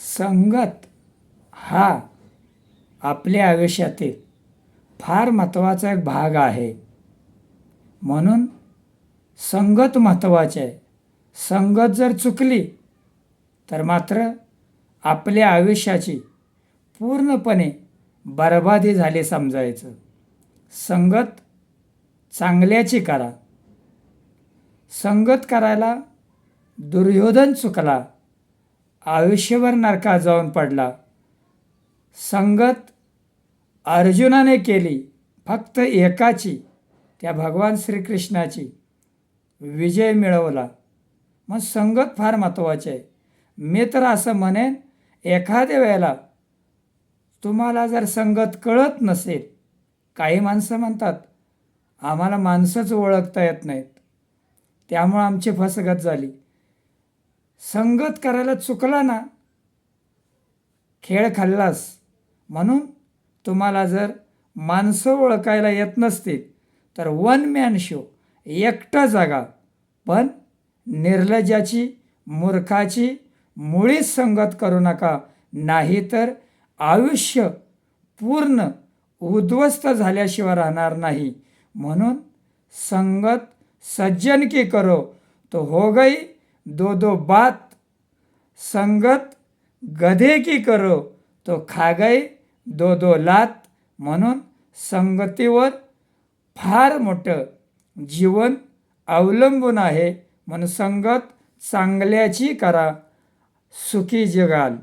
संगत हा आपल्या आयुष्यातील फार महत्त्वाचा एक भाग आहे. म्हणून संगत महत्त्वाचे आहे. संगत जर चुकली तर मात्र आपल्या आयुष्याची पूर्णपणे बरबादी झाली समजायचं. संगत चांगल्याची करा. संगत करायला दुर्योधन चुकला आयुष्यभर नरकात जाऊन पडला. संगत अर्जुनाने केली फक्त एकाची त्या भगवान श्रीकृष्णाची. विजय मिळवला. मग संगत फार महत्त्वाचे आहे. मी तर असं म्हणेन एखाद्या वेळेला तुम्हाला जर संगत कळत नसेल काही माणसं म्हणतात आम्हाला माणसंच ओळखता येत नाहीत. त्यामुळं आमची फसगत झाली. संगत करायला चुकला ना खेळ खाल्लास. म्हणून तुम्हाला जर माणसं ओळखायला येत नसतील तर वन मॅन शो एकटा जागा. पण निर्लजाची मूर्खाची मुळीच संगत करू नका. नाहीतर आयुष्य पूर्ण उद्ध्वस्त झाल्याशिवाय राहणार नाही. म्हणून संगत सज्जन की करो तो हो गई दो दो बात संगत गधे की करो तो खा गई दो दो लात म्हणून संगतीवर फार मोठं जीवन अवलंबून आहे. म्हणून संगत चांगल्याची करा सुखी जगाल.